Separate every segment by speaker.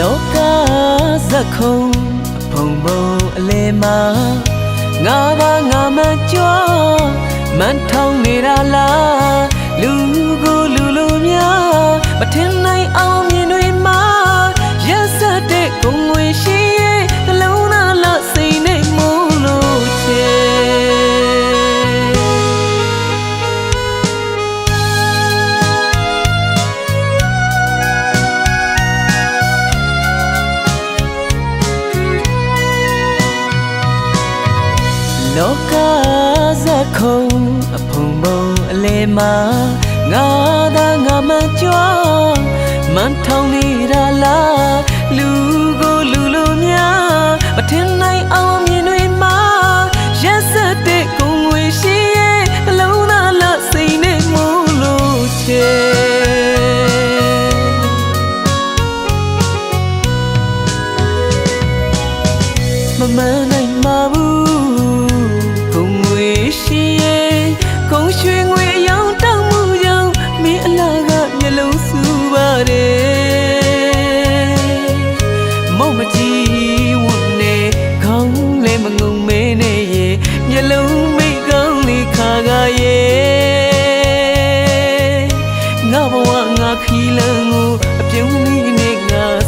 Speaker 1: လောကဇက်ခုံအဖုံဖုံအလဲမှာငါပါငါမကြွမန်ထောင်းနေတာလားလူကိုလူလူများမထင် လောကဇက်ခုံအဖုံဖုံအလဲမှာငါသာငါမကြွမန်ထောင်းနေတာလားလူကို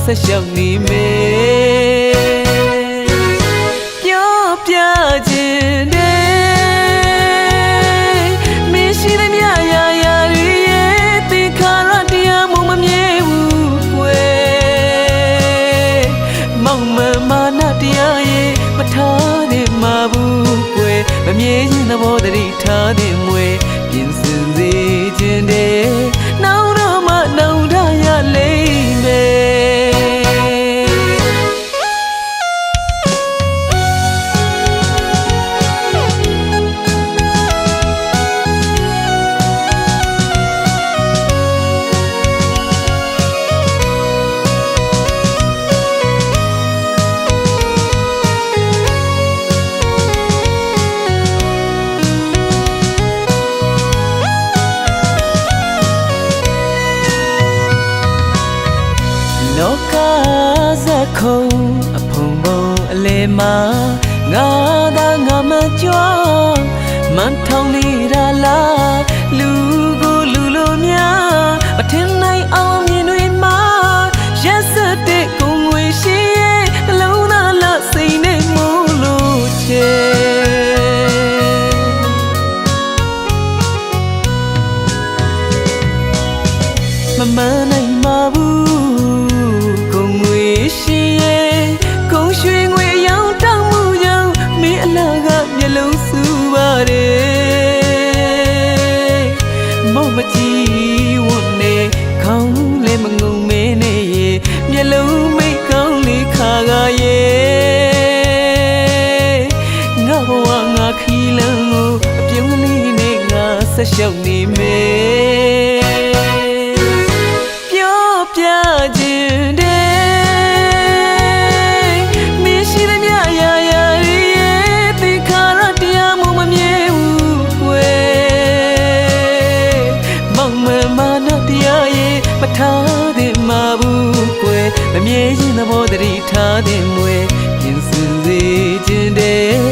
Speaker 1: ဆက်လျှောက်နေမယ်ပြောပြခြင်းတဲ့မင်းရှိတဲ့မြရာရာတွေရဲ့သင်္ခါရတရားမှမမြဲဘူးကွယ်မောင်မမာနတရားရဲ့မထားနဲ့မှာဘူးကွယ်မမြဲခြင်းသဘောတည်းထားတဲ့မွေပြင်စင်စေခြင်းတဲ့နောက်တော့ ခုံအဖုံဖုံအလဲမှာငါသာငါမကြွမန်ထောင်းနေတာလားလူကိုလူလိုများမထင်နိုင်အောင်မြင်တွေမှာရက်ဆက်တဲ့ကိုငွေရှိရဲ့နှလုံးသားလစိတ်နဲ့မို့လို့ချေမမနိုင်ပါဘူး ဆက်လျှောက်နေမယ်ပြောပြခြင်းတဲ့မင်းရှိတဲ့မြရာရာတွေရဲ့သင်္ခါရတရားမှမမြဲဘူးကွယ်မောင်မမာနတရားရဲ့မထားတဲ့မှာဘူးကွယ်မမြဲခြင်းသဘောတည်းထားတဲ့မွေပြင်စင်စေခြင်းတဲ့